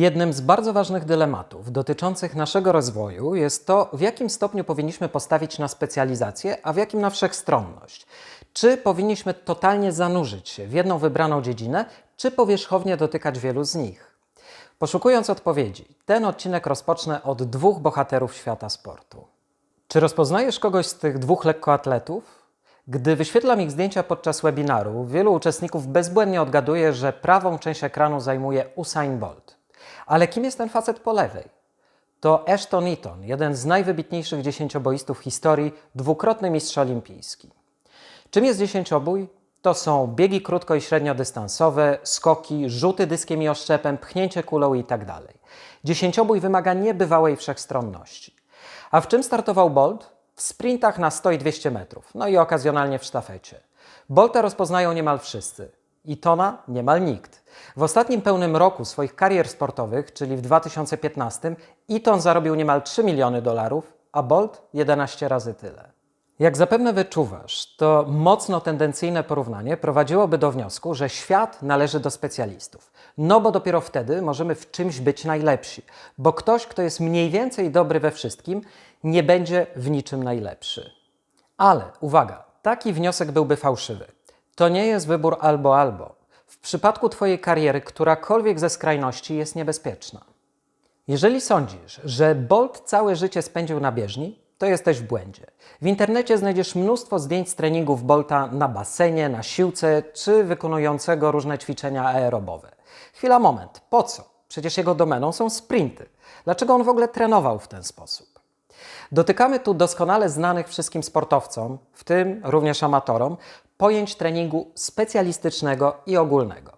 Jednym z bardzo ważnych dylematów dotyczących naszego rozwoju jest to, w jakim stopniu powinniśmy postawić na specjalizację, a w jakim na wszechstronność. Czy powinniśmy totalnie zanurzyć się w jedną wybraną dziedzinę, czy powierzchownie dotykać wielu z nich? Poszukując odpowiedzi, ten odcinek rozpocznę od dwóch bohaterów świata sportu. Czy rozpoznajesz kogoś z tych dwóch lekkoatletów? Gdy wyświetlam ich zdjęcia podczas webinaru, wielu uczestników bezbłędnie odgaduje, że prawą część ekranu zajmuje Usain Bolt. Ale kim jest ten facet po lewej? To Ashton Eaton, jeden z najwybitniejszych dziesięcioboistów historii, dwukrotny mistrz olimpijski. Czym jest dziesięciobój? To są biegi krótko i średniodystansowe, skoki, rzuty dyskiem i oszczepem, pchnięcie kulą itd. Dziesięciobój wymaga niebywałej wszechstronności. A w czym startował Bolt? W sprintach na 100 i 200 metrów, no i okazjonalnie w sztafecie. Bolta rozpoznają niemal wszyscy. I niemal nikt. W ostatnim pełnym roku swoich karier sportowych, czyli w 2015, Eaton zarobił niemal 3 miliony dolarów, a Bolt 11 razy tyle. Jak zapewne wyczuwasz, to mocno tendencyjne porównanie prowadziłoby do wniosku, że świat należy do specjalistów. No bo dopiero wtedy możemy w czymś być najlepsi, bo ktoś, kto jest mniej więcej dobry we wszystkim, nie będzie w niczym najlepszy. Ale uwaga, taki wniosek byłby fałszywy. To nie jest wybór albo albo. W przypadku Twojej kariery którakolwiek ze skrajności jest niebezpieczna. Jeżeli sądzisz, że Bolt całe życie spędził na bieżni, to jesteś w błędzie. W internecie znajdziesz mnóstwo zdjęć z treningów Bolta na basenie, na siłce czy wykonującego różne ćwiczenia aerobowe. Chwila, moment. Po co? Przecież jego domeną są sprinty. Dlaczego on w ogóle trenował w ten sposób? Dotykamy tu doskonale znanych wszystkim sportowcom, w tym również amatorom, pojęć treningu specjalistycznego i ogólnego.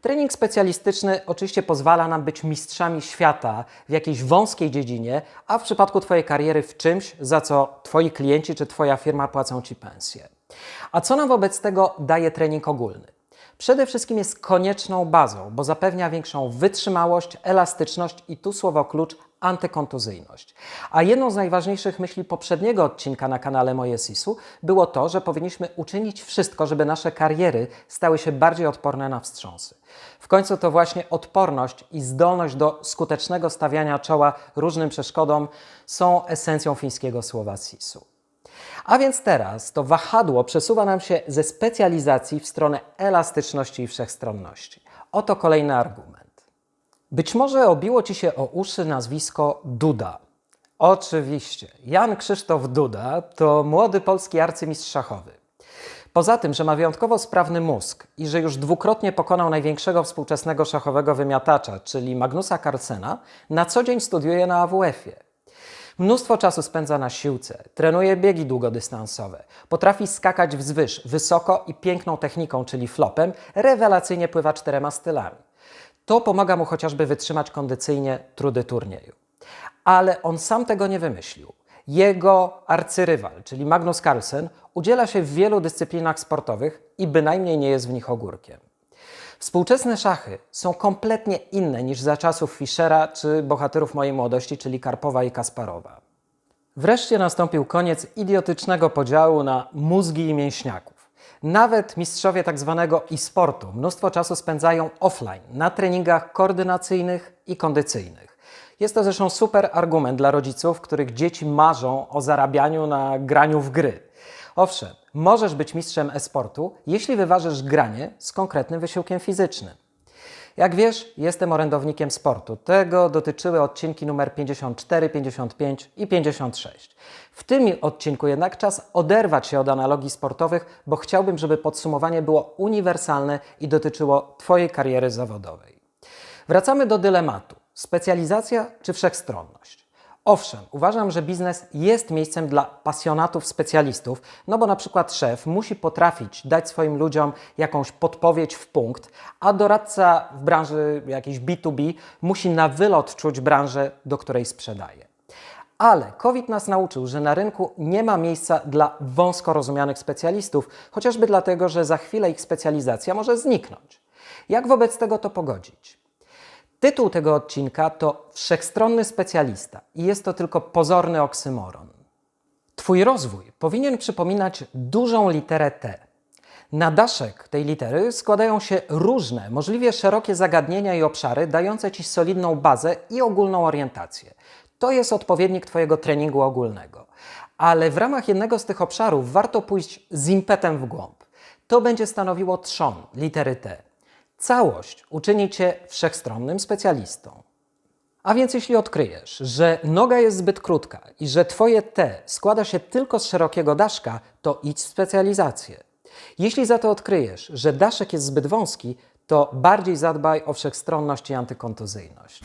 Trening specjalistyczny oczywiście pozwala nam być mistrzami świata w jakiejś wąskiej dziedzinie, a w przypadku Twojej kariery w czymś, za co Twoi klienci czy Twoja firma płacą Ci pensję. A co nam wobec tego daje trening ogólny? Przede wszystkim jest konieczną bazą, bo zapewnia większą wytrzymałość, elastyczność i tu słowo klucz antykontuzyjność. A jedną z najważniejszych myśli poprzedniego odcinka na kanale Moje Sisu było to, że powinniśmy uczynić wszystko, żeby nasze kariery stały się bardziej odporne na wstrząsy. W końcu to właśnie odporność i zdolność do skutecznego stawiania czoła różnym przeszkodom są esencją fińskiego słowa Sisu. A więc teraz to wahadło przesuwa nam się ze specjalizacji w stronę elastyczności i wszechstronności. Oto kolejny argument. Być może obiło Ci się o uszy nazwisko Duda. Oczywiście, Jan Krzysztof Duda to młody polski arcymistrz szachowy. Poza tym, że ma wyjątkowo sprawny mózg i że już dwukrotnie pokonał największego współczesnego szachowego wymiatacza, czyli Magnusa Carlsena, na co dzień studiuje na AWF-ie. Mnóstwo czasu spędza na siłce, trenuje biegi długodystansowe, potrafi skakać wzwyż, wysoko i piękną techniką, czyli flopem, rewelacyjnie pływa czterema stylami. To pomaga mu chociażby wytrzymać kondycyjnie trudy turnieju. Ale on sam tego nie wymyślił. Jego arcyrywal, czyli Magnus Carlsen, udziela się w wielu dyscyplinach sportowych i bynajmniej nie jest w nich ogórkiem. Współczesne szachy są kompletnie inne niż za czasów Fischera czy bohaterów mojej młodości, czyli Karpowa i Kasparowa. Wreszcie nastąpił koniec idiotycznego podziału na mózgi i mięśniaków. Nawet mistrzowie tak zwanego e-sportu mnóstwo czasu spędzają offline na treningach koordynacyjnych i kondycyjnych. Jest to zresztą super argument dla rodziców, których dzieci marzą o zarabianiu na graniu w gry. Owszem, możesz być mistrzem e-sportu, jeśli wyważysz granie z konkretnym wysiłkiem fizycznym. Jak wiesz, jestem orędownikiem sportu. Tego dotyczyły odcinki numer 54, 55 i 56. W tym odcinku jednak czas oderwać się od analogii sportowych, bo chciałbym, żeby podsumowanie było uniwersalne i dotyczyło Twojej kariery zawodowej. Wracamy do dylematu: specjalizacja czy wszechstronność? Owszem, uważam, że biznes jest miejscem dla pasjonatów, specjalistów, no bo na przykład szef musi potrafić dać swoim ludziom jakąś podpowiedź w punkt, a doradca w branży jakiejś B2B musi na wylot czuć branżę, do której sprzedaje. Ale COVID nas nauczył, że na rynku nie ma miejsca dla wąsko rozumianych specjalistów, chociażby dlatego, że za chwilę ich specjalizacja może zniknąć. Jak wobec tego to pogodzić? Tytuł tego odcinka to Wszechstronny specjalista i jest to tylko pozorny oksymoron. Twój rozwój powinien przypominać dużą literę T. Na daszek tej litery składają się różne, możliwie szerokie zagadnienia i obszary, dające Ci solidną bazę i ogólną orientację. To jest odpowiednik Twojego treningu ogólnego. Ale w ramach jednego z tych obszarów warto pójść z impetem w głąb. To będzie stanowiło trzon litery T. Całość uczyni Cię wszechstronnym specjalistą. A więc jeśli odkryjesz, że noga jest zbyt krótka i że Twoje T składa się tylko z szerokiego daszka, to idź w specjalizację. Jeśli za to odkryjesz, że daszek jest zbyt wąski, to bardziej zadbaj o wszechstronność i antykontuzyjność.